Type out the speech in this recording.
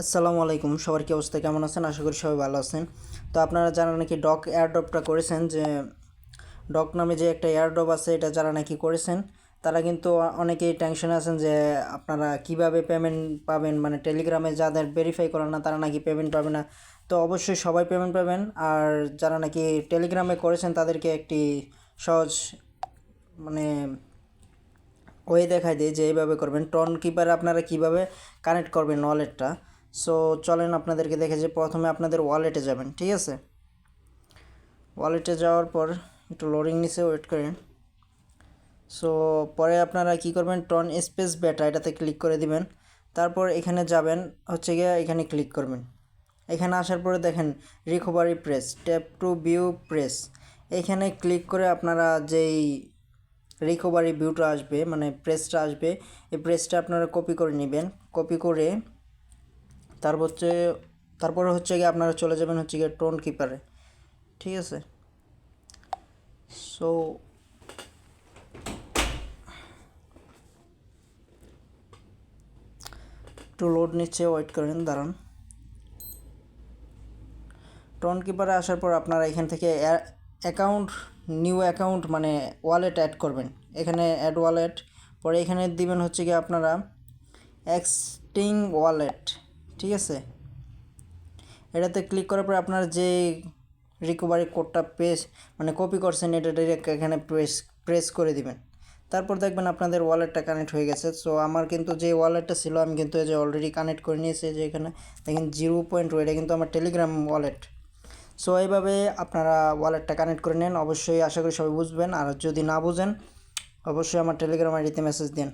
আসসালামু আলাইকুম। সবার কি অবস্থা? কেমন আছেন? আশা করি সবাই ভালো আছেন। তো আপনারা যারা নাকি ডক এয়ারড্রপটা করেছেন, যে ডক নামে যে একটা এয়ারড্রপ আছে, এটা যারা নাকি করেছেন, তারা কিন্তু অনেকেই টেনশনে আছেন যে আপনারা কীভাবে পেমেন্ট পাবেন? মানে টেলিগ্রামে যাদের ভেরিফাই করেন না, তারা নাকি পেমেন্ট পাবে না। তো অবশ্যই সবাই পেমেন্ট পাবেন। আর যারা নাকি টেলিগ্রামে করেছেন, তাদেরকে একটি সহজ মানে ওয়ে দেখাই দিই যে এইভাবে করবেন। টন কিপারে আপনারা কীভাবে কানেক্ট করবেন ওয়ালেটটা সো চলেন আপনাদেরকে দেখে যে প্রথমে আপনাদের ওয়ালেটে যাবেন, ঠিক আছে? ওয়ালেটে যাওয়ার পর একটু লোডিং নিচে ওয়েট করেন। সো পরে আপনারা কি করবেন টন স্পেস বেটা এটাতে ক্লিক করে দিবেন। তারপর এখানে যাবেন, হচ্ছে গিয়ে এখানে ক্লিক করবেন। এখানে আসার পরে দেখেন recovery press tap to view press এখানে ক্লিক করে আপনারা যেই রিকভারি ভিউটা আসবে মানে প্রেসটা আসবে, এই প্রেসটা আপনারা কপি করে নেবেন। কপি করে তারপর হচ্ছে, তারপরে হচ্ছে গিয়ে আপনারা চলে যাবেন হচ্ছে গিয়ে টোন কিপারে। ঠিক আছে? সো একটু লোড নিচ্ছে ওয়েট করেন, দাঁড়ান। টোন কিপারে আসার পর আপনারা এখান থেকে অ্যাকাউন্ট নিউ অ্যাকাউন্ট মানে ওয়ালেট অ্যাড করবেন। এখানে অ্যাড ওয়ালেট পরে এখানে দিবেন হচ্ছে কি আপনারা এক্সটিং ওয়ালেট ঠিক আছে? এটাতে ক্লিক করার পরে আপনার যে রিকভারি কোডটা পেস মানে কপি করছেন, এটা ডিরেক্ট এখানে প্রেস প্রেস করে দিবেন। তারপর দেখবেন আপনাদের ওয়ালেটটা কানেক্ট হয়ে গেছে। সো আমার কিন্তু যে ওয়ালেটটা ছিল, আমি কিন্তু এই যে অলরেডি কানেক্ট করে নিয়েছি যে এখানে দেখেন জিরো পয়েন্ট এটা কিন্তু আমার টেলিগ্রাম ওয়ালেট সো এইভাবে আপনারা ওয়ালেটটা কানেক্ট করে নেন। অবশ্যই আশা করি সবাই বুঝবেন। আর যদি না বুঝেন, অবশ্যই আমার টেলিগ্রাম আইডিতে মেসেজ দিন।